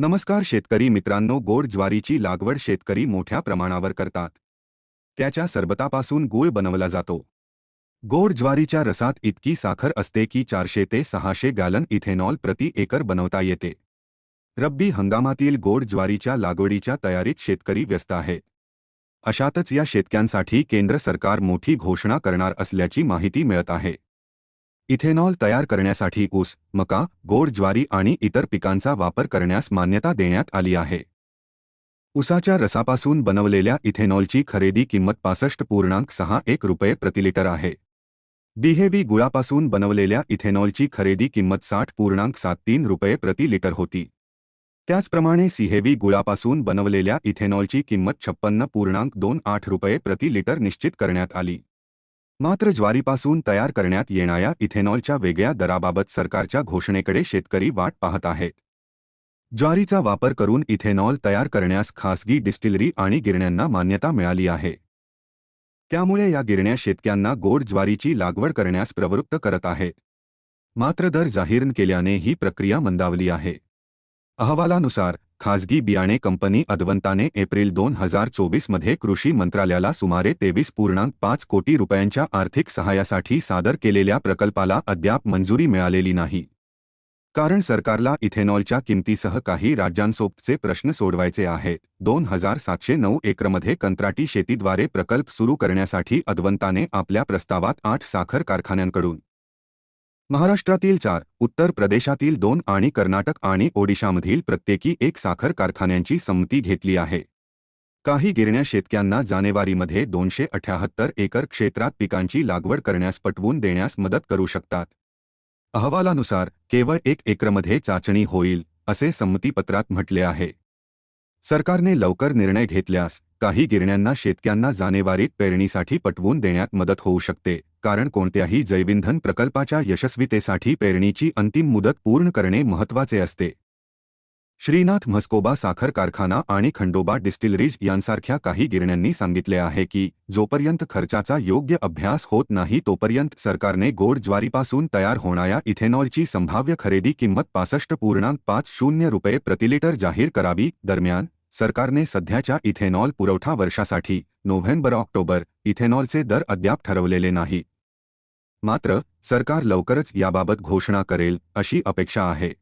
नमस्कार शेतकरी मित्रांनो गोड ज्वारीची लागवड शेतकरी मोठ्या प्रमाणावर करतात. त्याच्या सरबतापासून गूळ बनवला जातो. गोड ज्वारीच्या रसात इतकी साखर असते की चारशे ते सहाशे गॅलन इथेनॉल प्रति एकर बनवता येते. रब्बी हंगामातील गोड ज्वारीच्या लागवडीच्या तयारीत शेतकरी व्यस्त आहे. अशातच या शेतक्यांसाठी केंद्र सरकार मोठी घोषणा करणार असल्याची माहिती मिळत आहे. इथेनॉल तयार करण्यासाठी ऊस, मका, गोड ज्वारी आणि इतर पिकांचा वापर करण्यास मान्यता देण्यात आली आहे. उसाच्या रसापासून बनवलेल्या इथेनॉलची खरेदी किंमत पासष्ट पूर्णांक सहा एक रुपये प्रतिलिटर आहे. बिहेबी गुळापासून बनवलेल्या इथेनॉलची खरेदी किंमत साठ पूर्णांक सात तीन रुपये प्रति लिटर होती. त्याचप्रमाणे सिहेवी गुळापासून बनवलेल्या इथेनॉलची किंमत छप्पन्न पूर्णांक दोन आठ रुपये प्रति लिटर निश्चित करण्यात आली. मात्र ज्वारीपासून तयार करण्यात येणाऱ्या इथेनॉलच्या वेगळ्या दराबाबत सरकारच्या घोषणेकडे शेतकरी वाट पाहत आहेत. ज्वारीचा वापर करून इथेनॉल तयार करण्यास खासगी डिस्टिलरी आणि गिरण्यांना मान्यता मिळाली आहे. त्यामुळे या गिरण्या शेतक्यांना गोड ज्वारीची लागवड करण्यास प्रवृत्त करत आहेत. मात्र दर जाहीर केल्याने ही प्रक्रिया मंदावली आहे. अहवालानुसार खाजगी बियाणे कंपनी अदवंताने एप्रिल दोन हजार चोवीसमध्ये कृषी मंत्रालयाला सुमारे तेवीस पूर्णांक पाच कोटी रुपयांच्या आर्थिक सहाय्यासाठी सादर केलेल्या प्रकल्पाला अद्याप मंजुरी मिळालेली नाही. कारण सरकारला इथेनॉलच्या किमतीसह काही राज्यांसोबतचे प्रश्न सोडवायचे आहेत. दोन हजार सातशे नऊ एकरमध्ये कंत्राटी शेतीद्वारे प्रकल्प सुरू करण्यासाठी अदवंताने आपल्या प्रस्तावात आठ साखर कारखान्यांकडून महाराष्ट्रातील चार उत्तर प्रदेशातील दोन आणि कर्नाटक आणि ओडिशामधील प्रत्येकी एक साखर कारखान्यांची संमती घेतली आहे. काही गिरण्या शेतक्यांना जानेवारीमध्ये दोनशे अठ्याहत्तर एकर क्षेत्रात पिकांची लागवड करण्यास पटवून देण्यास मदत करू शकतात. अहवालानुसार केवळ एक एकरमध्ये चाचणी होईल असे संमतीपत्रात म्हटले आहे. सरकारने लवकर निर्णय घेतल्यास काही गिरण्यांना शेतक्यांना जानेवारीत पेरणीसाठी पटवून देण्यात मदत होऊ शकते कारण कोणत्याही जैविंधन प्रकल्पाच्या यशस्वीतेसाठी पेरणीची अंतिम मुदत पूर्ण करणे महत्त्वाचे असते. श्रीनाथ म्हस्कोबा साखर कारखाना आणि खंडोबा डिस्टिलरीज यांसारख्या काही गिरण्यांनी सांगितले आहे की जोपर्यंत खर्चाचा योग्य अभ्यास होत नाही तोपर्यंत सरकारने गोड ज्वारीपासून तयार होणाऱ्या इथेनॉलची संभाव्य खरेदी किंमत पासष्ट पूर्णांक पाच शून्य रुपये प्रतिलिटर जाहीर करावी. दरम्यान सरकारने सध्याच्या इथेनॉल पुरवठा वर्षासाठी नोव्हेंबर ऑक्टोबर इथेनॉलचे दर अद्याप ठरवलेले नाही. मात्र सरकार लवकरच याबाबत घोषणा करेल अशी अपेक्षा आहे.